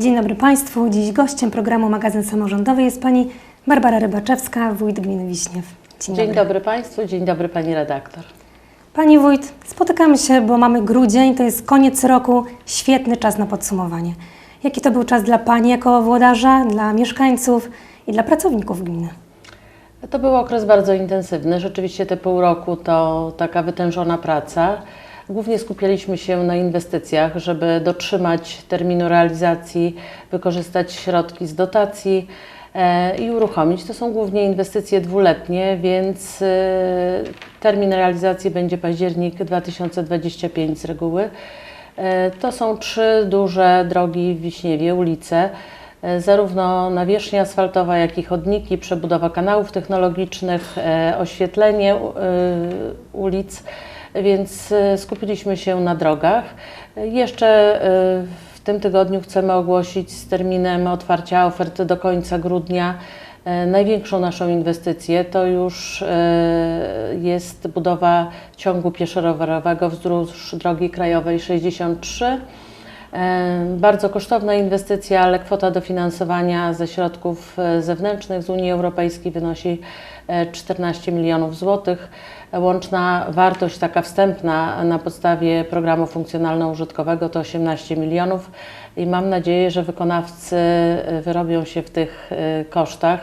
Dzień dobry Państwu. Dziś gościem programu Magazyn Samorządowy jest Pani Barbara Rybaczewska, wójt gminy Wiśniew. Dzień, Dzień dobry. dobry Państwu, dzień dobry Pani redaktor. Pani wójt, spotykamy się, bo mamy grudzień, to jest koniec roku, świetny czas na podsumowanie. Jaki to był czas dla Pani jako włodarza, dla mieszkańców i dla pracowników gminy? To był okres bardzo intensywny. Rzeczywiście te pół roku to taka wytężona praca. Głównie skupialiśmy się na inwestycjach, żeby dotrzymać terminu realizacji, wykorzystać środki z dotacji e, i uruchomić. To są głównie inwestycje dwuletnie, więc e, termin realizacji będzie październik 2025 z reguły. E, To są trzy duże drogi w Wiśniewie, ulice. Zarówno nawierzchnia asfaltowa, jak i chodniki, przebudowa kanałów technologicznych, oświetlenie ulic, więc e, skupiliśmy się na drogach. Jeszcze e, w tym tygodniu chcemy ogłosić z terminem otwarcia oferty do końca grudnia e, największą naszą inwestycję. To już jest budowa ciągu pieszo-rowerowego wzdłuż drogi krajowej 63. E, Bardzo kosztowna inwestycja, ale kwota dofinansowania ze środków zewnętrznych z Unii Europejskiej wynosi e, 14 milionów złotych. Łączna wartość taka wstępna na podstawie programu funkcjonalno-użytkowego to 18 milionów i mam nadzieję, że wykonawcy e, wyrobią się w tych e, kosztach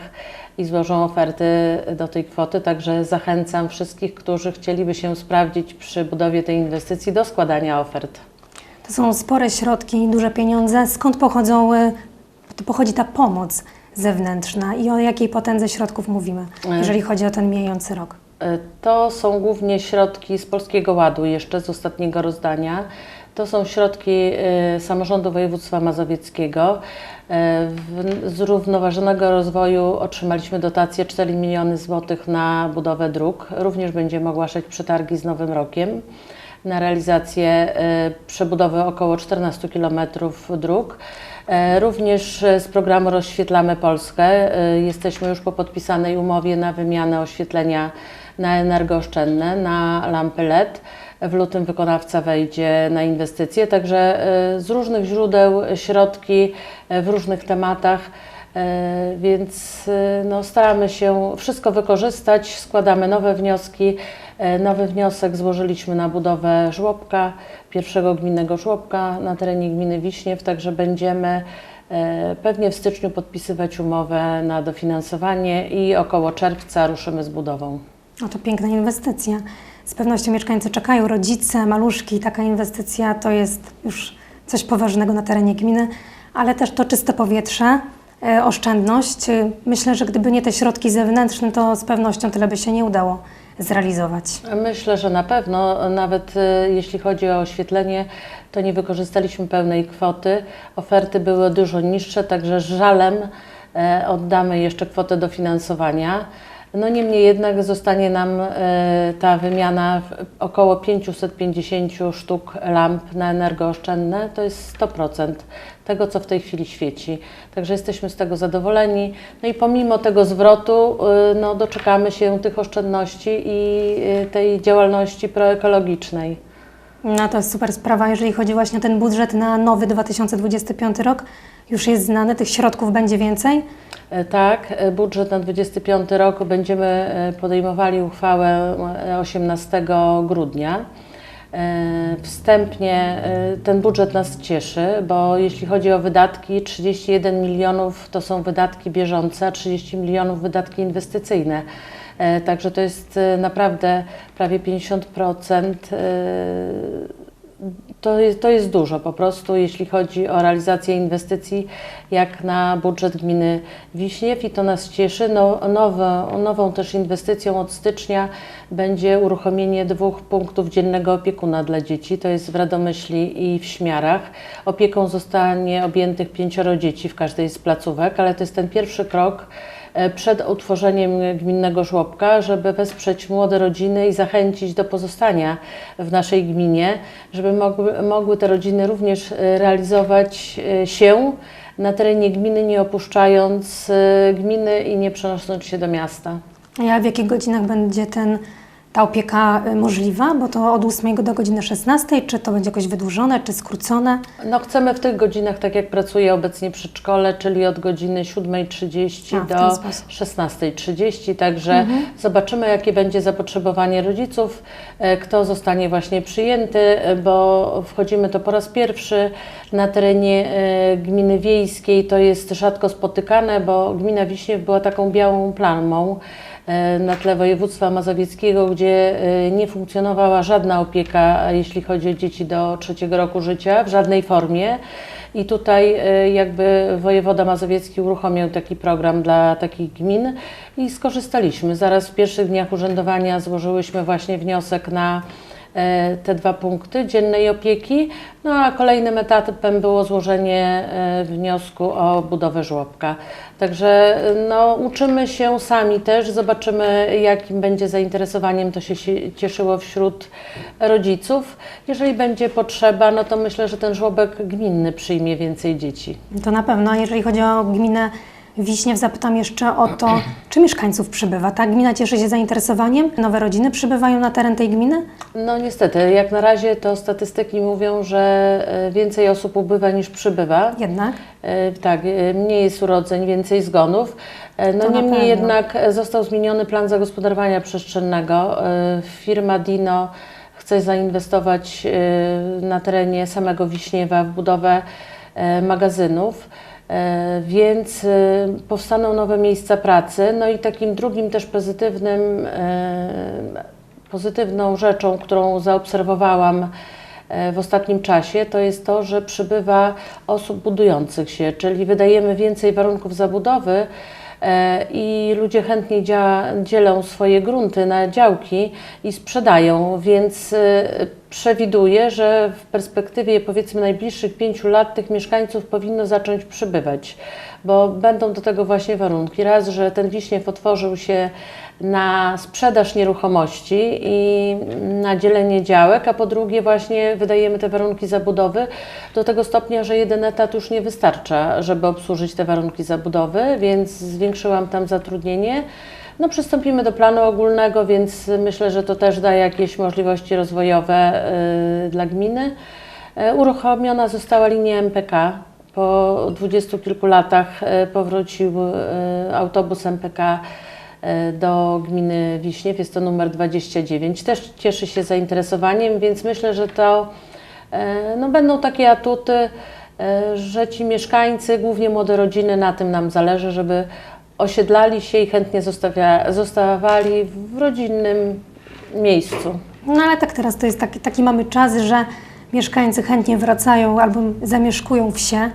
i złożą oferty do tej kwoty. Także zachęcam wszystkich, którzy chcieliby się sprawdzić przy budowie tej inwestycji do składania ofert. To są spore środki, duże pieniądze. Skąd pochodzą, y, pochodzi ta pomoc zewnętrzna i o jakiej potędze środków mówimy, E. jeżeli chodzi o ten mijający rok? E, To są głównie środki z Polskiego Ładu, jeszcze z ostatniego rozdania. To są środki e, samorządu województwa mazowieckiego. E, w- Z równoważonego rozwoju otrzymaliśmy dotację 4 miliony złotych na budowę dróg. Również będziemy ogłaszać przetargi z Nowym Rokiem na realizację przebudowy około 14 km dróg. Również z programu Rozświetlamy Polskę jesteśmy już po podpisanej umowie na wymianę oświetlenia na energooszczędne, na lampy LED. W lutym wykonawca wejdzie na inwestycje, także e, z różnych źródeł środki e, w różnych tematach. E, Więc e, no, staramy się wszystko wykorzystać, składamy nowe wnioski. E, Nowy wniosek złożyliśmy na budowę żłobka, pierwszego gminnego żłobka na terenie gminy Wiśniew, także będziemy e, pewnie w styczniu podpisywać umowę na dofinansowanie i około czerwca ruszymy z budową. No to piękna inwestycja. Z pewnością mieszkańcy czekają, rodzice, maluszki. Taka inwestycja to jest już coś poważnego na terenie gminy, ale też to czyste powietrze, e, oszczędność. E, Myślę, że gdyby nie te środki zewnętrzne, to z pewnością tyle by się nie udało zrealizować. Myślę, że na pewno, nawet e, jeśli chodzi o oświetlenie, to nie wykorzystaliśmy pełnej kwoty. Oferty były dużo niższe, także żalem oddamy jeszcze kwotę dofinansowania. No niemniej jednak zostanie nam e, ta wymiana około 550 sztuk lamp na energooszczędne, to jest 100% tego, co w tej chwili świeci. Także jesteśmy z tego zadowoleni. No i pomimo tego zwrotu, y, no, doczekamy się tych oszczędności i y, tej działalności proekologicznej. No to jest super sprawa, jeżeli chodzi właśnie o ten budżet na nowy 2025 rok. Już jest znany, tych środków będzie więcej. E, Tak, e, budżet na 25 rok będziemy e, podejmowali uchwałę e, 18 grudnia. Wstępnie ten budżet nas cieszy, bo jeśli chodzi o wydatki, 31 milionów to są wydatki bieżące, a 30 milionów wydatki inwestycyjne. E, Także to jest e, naprawdę prawie 50%. e, To jest, to jest dużo po prostu, jeśli chodzi o realizację inwestycji, jak na budżet gminy Wiśniew i to nas cieszy. No, nowe, nową też inwestycją od stycznia będzie uruchomienie dwóch punktów dziennego opiekuna dla dzieci. To jest w Radomyśli i w Śmiarach. Opieką zostanie objętych pięcioro dzieci w każdej z placówek, ale to jest ten pierwszy krok przed utworzeniem gminnego żłobka, żeby wesprzeć młode rodziny i zachęcić do pozostania w naszej gminie, żeby mogły, mogły te rodziny również e, realizować e, się na terenie gminy, nie opuszczając e, gminy i nie przenosząc się do miasta. A w jakich godzinach będzie ten ta opieka y, możliwa? Bo to od 8 do godziny 16, czy to będzie jakoś wydłużone, czy skrócone? No chcemy w tych godzinach, tak jak pracuję obecnie przy szkole, czyli od godziny 7.30 A, w ten do sposób. 16.30, także zobaczymy jakie będzie zapotrzebowanie rodziców, e, kto zostanie właśnie przyjęty, e, bo wchodzimy to po raz pierwszy na terenie e, gminy wiejskiej, to jest rzadko spotykane, bo gmina Wiśniew była taką białą plamą na tle województwa mazowieckiego, gdzie e, nie funkcjonowała żadna opieka, jeśli chodzi o dzieci do trzeciego roku życia, w żadnej formie. I tutaj e, jakby wojewoda mazowiecki uruchomił taki program dla takich gmin i skorzystaliśmy. Zaraz w pierwszych dniach urzędowania złożyłyśmy właśnie wniosek na e, te dwa punkty dziennej opieki, no a kolejnym etapem było złożenie e, wniosku o budowę żłobka. Także e, no, uczymy się sami też, zobaczymy jakim będzie zainteresowaniem to się cieszyło wśród rodziców. Jeżeli będzie potrzeba, no to myślę, że ten żłobek gminny przyjmie więcej dzieci. To na pewno. Jeżeli chodzi o gminę Wiśniew, zapytam jeszcze o to, czy mieszkańców przybywa. Ta gmina cieszy się zainteresowaniem? Nowe rodziny przybywają na teren tej gminy? No niestety, jak na razie to statystyki mówią, że e, więcej osób ubywa niż przybywa. Jednak. E, Tak, e, mniej jest urodzeń, więcej zgonów. No To niemniej jednak został zmieniony plan zagospodarowania przestrzennego. Firma Dino chce zainwestować na terenie samego Wiśniewa w budowę magazynów. E, Więc e, powstaną nowe miejsca pracy. No i takim drugim też pozytywnym, e, pozytywną rzeczą, którą zaobserwowałam w ostatnim czasie, to jest to, że przybywa osób budujących się, czyli wydajemy więcej warunków zabudowy i ludzie chętnie dzielą swoje grunty na działki i sprzedają, więc e, przewiduję, że w perspektywie powiedzmy najbliższych pięciu lat tych mieszkańców powinno zacząć przybywać, bo będą do tego właśnie warunki. Raz, że ten Wiśniew otworzył się na sprzedaż nieruchomości i na dzielenie działek, a po drugie właśnie wydajemy te warunki zabudowy do tego stopnia, że jeden etat już nie wystarcza, żeby obsłużyć te warunki zabudowy, więc zwiększyłam tam zatrudnienie. No, przystąpimy do planu ogólnego, więc myślę, że to też da jakieś możliwości rozwojowe y, dla gminy. E, Uruchomiona została linia MPK. Po dwudziestu kilku latach e, powrócił e, autobus MPK do gminy Wiśniew. Jest to numer 29. Też cieszy się zainteresowaniem, więc myślę, że to e, no, będą takie atuty, e, że ci mieszkańcy, głównie młode rodziny, na tym nam zależy, żeby osiedlali się i chętnie zostawia, zostawali w rodzinnym miejscu. No ale tak teraz to jest taki, taki mamy czas, że mieszkańcy chętnie wracają albo zamieszkują wsie,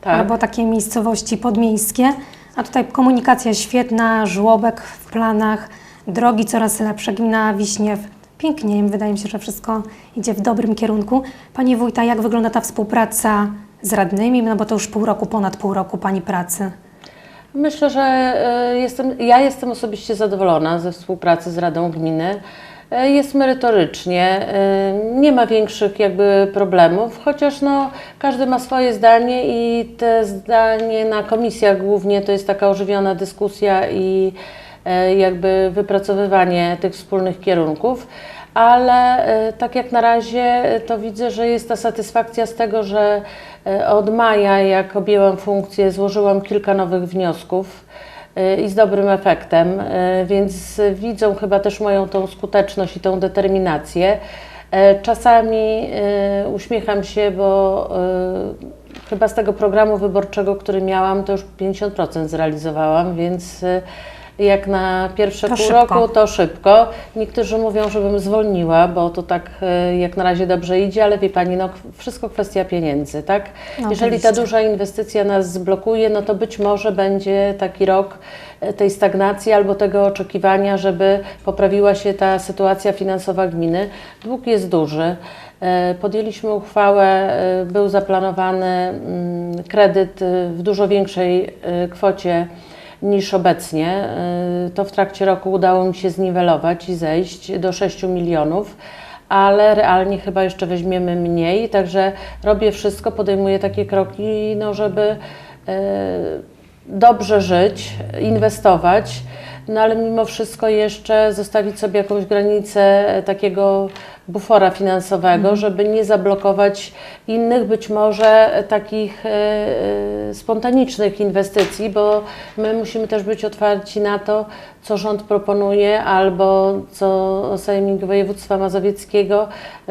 Tak. albo takie miejscowości podmiejskie. A tutaj komunikacja świetna, żłobek w planach, drogi coraz lepsze, gmina Wiśniew. Pięknie, wydaje mi się, że wszystko idzie w dobrym kierunku. Pani wójta, jak wygląda ta współpraca z radnymi? No bo to już pół roku, ponad pół roku Pani pracy. Myślę, że e, jestem, ja jestem osobiście zadowolona ze współpracy z Radą Gminy. E, Jest merytorycznie, e, nie ma większych jakby problemów, chociaż no, każdy ma swoje zdanie i te zdanie na komisjach głównie to jest taka ożywiona dyskusja i e, jakby wypracowywanie tych wspólnych kierunków. Ale tak jak na razie to widzę, że jest ta satysfakcja z tego, że od maja, jak objęłam funkcję, złożyłam kilka nowych wniosków i z dobrym efektem, e, więc widzą chyba też moją tą skuteczność i tą determinację. E, Czasami e, uśmiecham się, bo chyba z tego programu wyborczego, który miałam, to już 50% zrealizowałam, więc jak na pierwsze To pół szybko. roku to szybko. Niektórzy mówią, żebym zwolniła, bo to tak e, jak na razie dobrze idzie, ale wie Pani, no wszystko kwestia pieniędzy, tak? No, Jeżeli ta duża inwestycja nas zblokuje, no to być może będzie taki rok e, tej stagnacji albo tego oczekiwania, żeby poprawiła się ta sytuacja finansowa gminy. Dług jest duży. E, Podjęliśmy uchwałę, był zaplanowany mm, kredyt w dużo większej kwocie niż obecnie. Y, To w trakcie roku udało mi się zniwelować i zejść do 6 milionów, ale realnie chyba jeszcze weźmiemy mniej, także robię wszystko, podejmuję takie kroki, no żeby y, dobrze żyć, inwestować. No ale mimo wszystko jeszcze zostawić sobie jakąś granicę e, takiego bufora finansowego, żeby nie zablokować innych być może e, takich e, spontanicznych inwestycji, bo my musimy też być otwarci na to, co rząd proponuje albo co Sejmik Województwa Mazowieckiego,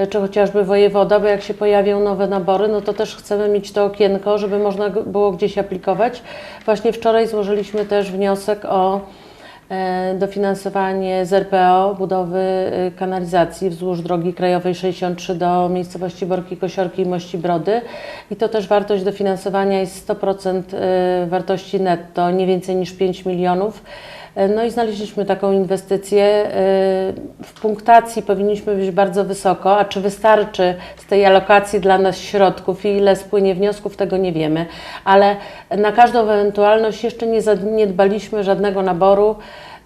czy chociażby wojewoda, bo jak się pojawią nowe nabory, no to też chcemy mieć to okienko, żeby można było gdzieś aplikować. Właśnie wczoraj złożyliśmy też wniosek o dofinansowanie z RPO budowy e, kanalizacji wzdłuż drogi krajowej 63 do miejscowości Borki Kosiorki i Mości Brody. I to też wartość dofinansowania jest 100% e, wartości netto, nie więcej niż 5 milionów. E, No i znaleźliśmy taką inwestycję. E, W punktacji powinniśmy być bardzo wysoko, a czy wystarczy z tej alokacji dla nas środków i ile spłynie wniosków, tego nie wiemy. Ale na każdą ewentualność jeszcze nie zaniedbaliśmy żadnego naboru.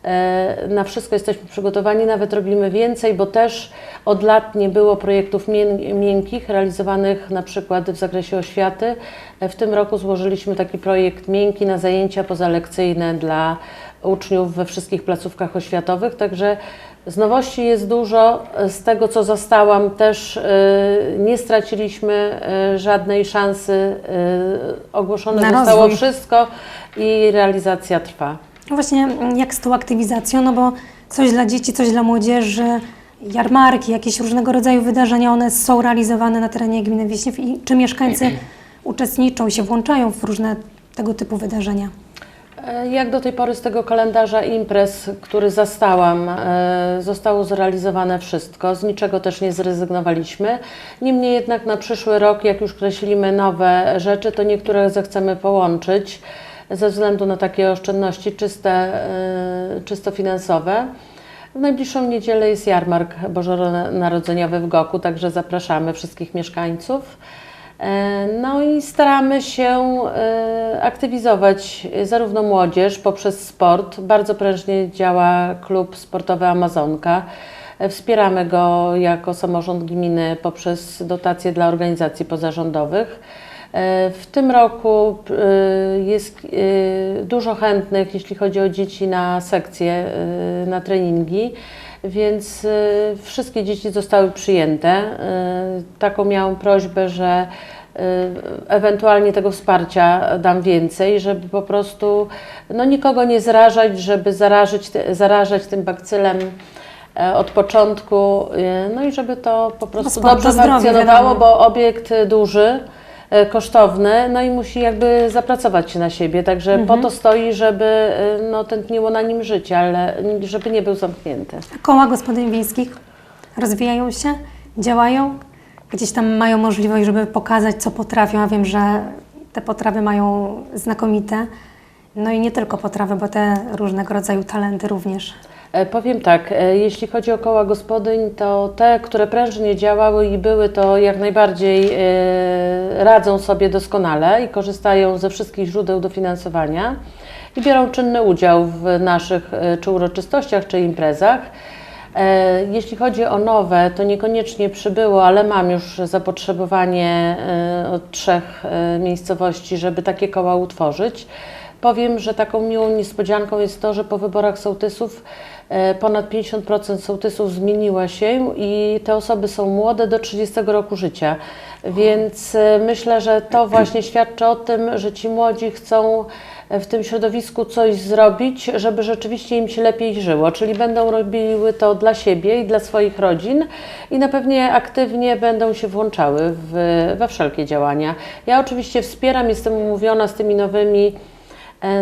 E, Na wszystko jesteśmy przygotowani, nawet robimy więcej, bo też od lat nie było projektów mię- miękkich realizowanych na przykład w zakresie oświaty. E, W tym roku złożyliśmy taki projekt miękki na zajęcia pozalekcyjne dla uczniów we wszystkich placówkach oświatowych, także z nowości jest dużo. Z tego, co zastałam, też e, nie straciliśmy e, żadnej szansy. E, Ogłoszone Na zostało rozwój. wszystko i realizacja trwa. Właśnie mm, jak z tą aktywizacją, no bo coś dla dzieci, coś dla młodzieży, jarmarki, jakieś różnego rodzaju wydarzenia, one są realizowane na terenie gminy Wiśniew i czy mieszkańcy uczestniczą, się włączają w różne tego typu wydarzenia? E, Jak do tej pory z tego kalendarza imprez, który zastałam, e, zostało zrealizowane wszystko, z niczego też nie zrezygnowaliśmy. Niemniej jednak na przyszły rok, jak już kreślimy nowe rzeczy, to niektóre zechcemy połączyć ze względu na takie oszczędności czyste, e, czysto finansowe. W najbliższą niedzielę jest jarmark bożonarodzeniowy w Goku, także zapraszamy wszystkich mieszkańców. E, No i staramy się e, aktywizować zarówno młodzież poprzez sport. Bardzo prężnie działa klub sportowy Amazonka. Wspieramy go jako samorząd gminy poprzez dotacje dla organizacji pozarządowych. E, W tym roku e, jest e, dużo chętnych, jeśli chodzi o dzieci na sekcje, na treningi, więc wszystkie dzieci zostały przyjęte. Taką miałam prośbę, że ewentualnie tego wsparcia dam więcej, żeby po prostu no, nikogo nie zarażać, żeby zarażyć, zarażać tym bakcylem od początku, no i żeby to po prostu to dobrze zdrowie, funkcjonowało, wiadomo. bo obiekt duży, kosztowny, no i musi jakby zapracować się na siebie, także Mhm. po to stoi, żeby e, no, tętniło na nim życie, ale żeby nie był zamknięty. Koła gospodyń wiejskich rozwijają się, działają, gdzieś tam mają możliwość, żeby pokazać, co potrafią. A wiem, że te potrawy mają znakomite. No i nie tylko potrawy, bo te różnego rodzaju talenty również. E, Powiem tak, e, jeśli chodzi o koła gospodyń, to te, które prężnie działały i były, to jak najbardziej e, radzą sobie doskonale i korzystają ze wszystkich źródeł dofinansowania i biorą czynny udział w naszych czy uroczystościach, czy imprezach. Jeśli chodzi o nowe, to niekoniecznie przybyło, ale mam już zapotrzebowanie od trzech miejscowości, żeby takie koła utworzyć. Powiem, że taką miłą niespodzianką jest to, że po wyborach sołtysów ponad 50% sołtysów zmieniła się i te osoby są młode do 30 roku życia. Więc e, myślę, że to właśnie świadczy o tym, że ci młodzi chcą e, w tym środowisku coś zrobić, żeby rzeczywiście im się lepiej żyło. Czyli będą robiły to dla siebie i dla swoich rodzin i na pewnie aktywnie będą się włączały w, we wszelkie działania. Ja oczywiście wspieram, jestem umówiona z tymi nowymi e,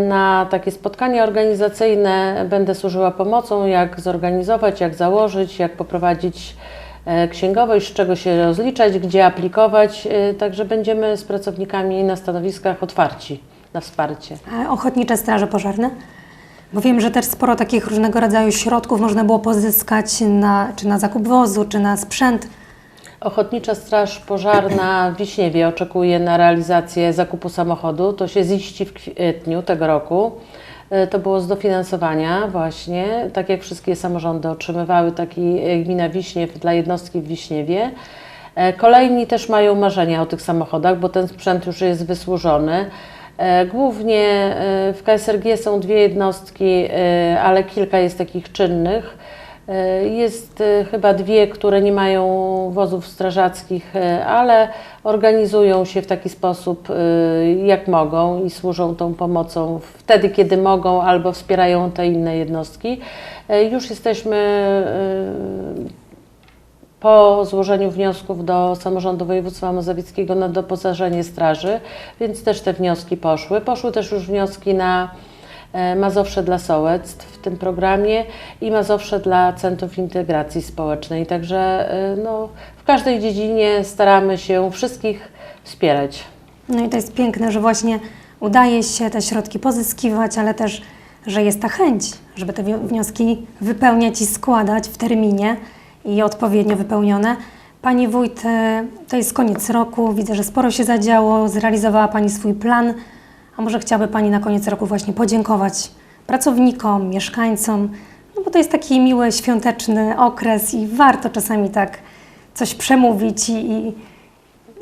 na takie spotkania organizacyjne. Będę służyła pomocą, jak zorganizować, jak założyć, jak poprowadzić e, księgowość, z czego się rozliczać, gdzie aplikować. e, Także będziemy z pracownikami na stanowiskach otwarci na wsparcie. A ochotnicze straże pożarne? Bo wiem, że też sporo takich różnego rodzaju środków można było pozyskać na, czy na zakup wozu, czy na sprzęt. Ochotnicza Straż Pożarna w Wiśniewie oczekuje na realizację zakupu samochodu. To się ziści w kwietniu tego roku. E, To było z dofinansowania właśnie, tak jak wszystkie samorządy otrzymywały taki gmina Wiśniew dla jednostki w Wiśniewie. E, Kolejni też mają marzenia o tych samochodach, bo ten sprzęt już jest wysłużony. E, Głównie w KSRG są dwie jednostki, ale kilka jest takich czynnych. E, Jest e, chyba dwie, które nie mają wozów strażackich, e, ale organizują się w taki sposób, jak mogą i służą tą pomocą wtedy, kiedy mogą, albo wspierają te inne jednostki. Już jesteśmy po złożeniu wniosków do samorządu województwa mazowieckiego na doposażenie straży, więc też te wnioski poszły. Poszły też już wnioski na Mazowsze dla sołectw w tym programie i Mazowsze dla Centrów Integracji Społecznej. Także e, no, w każdej dziedzinie staramy się wszystkich wspierać. No i to jest piękne, że właśnie udaje się te środki pozyskiwać, ale też, że jest ta chęć, żeby te wnioski wypełniać i składać w terminie i odpowiednio wypełnione. Pani wójt, e, to jest koniec roku, widzę, że sporo się zadziało, zrealizowała Pani swój plan, a może chciałaby Pani na koniec roku właśnie podziękować pracownikom, mieszkańcom, no bo to jest taki miły, świąteczny okres i warto czasami tak coś przemówić i, i,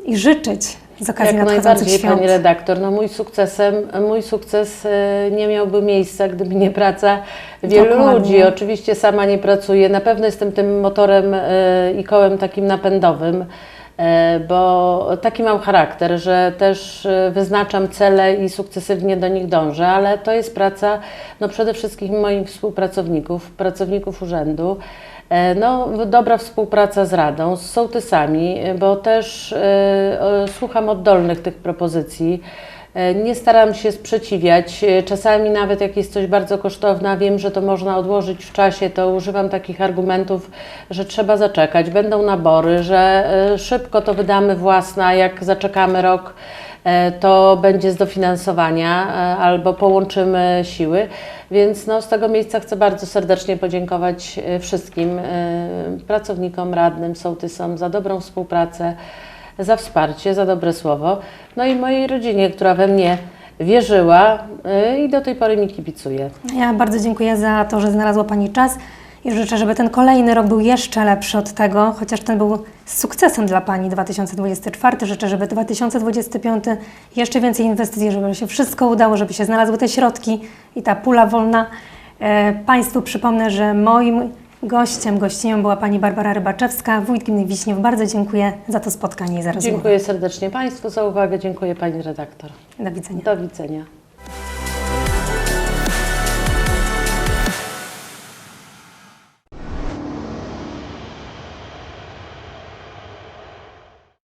i życzyć z okazji Jak nadchodzących najbardziej, świąt. Pani redaktor. No mój, sukcesem, mój sukces e, nie miałby miejsca, gdyby nie praca wielu Dokładnie. ludzi. Oczywiście sama nie pracuję. Na pewno jestem tym motorem e, i kołem takim napędowym, bo taki mam charakter, że też e, wyznaczam cele i sukcesywnie do nich dążę, ale to jest praca no przede wszystkim moich współpracowników, pracowników urzędu. E, No, dobra współpraca z Radą, z sołtysami, e, bo też e, e, słucham oddolnych tych propozycji. E, Nie staram się sprzeciwiać. E, Czasami nawet jak jest coś bardzo kosztowne, wiem, że to można odłożyć w czasie, to używam takich argumentów, że trzeba zaczekać, będą nabory, że e, szybko to wydamy własne, a jak zaczekamy rok, to będzie z dofinansowania albo połączymy siły. Więc no, z tego miejsca chcę bardzo serdecznie podziękować wszystkim pracownikom, radnym, sołtysom za dobrą współpracę, za wsparcie, za dobre słowo. No i mojej rodzinie, która we mnie wierzyła e, i do tej pory mi kibicuje. Ja bardzo dziękuję za to, że znalazła Pani czas i życzę, żeby ten kolejny rok był jeszcze lepszy od tego, chociaż ten był sukcesem dla Pani 2024. Życzę, żeby 2025 jeszcze więcej inwestycji, żeby się wszystko udało, żeby się znalazły te środki i ta pula wolna. E, Państwu przypomnę, że moim gościem, gościnią była Pani Barbara Rybaczewska, wójt gminy Wiśniew. Bardzo dziękuję za to spotkanie i za rozmowę. Dziękuję serdecznie Państwu za uwagę, dziękuję Pani redaktor. Do widzenia. Do widzenia.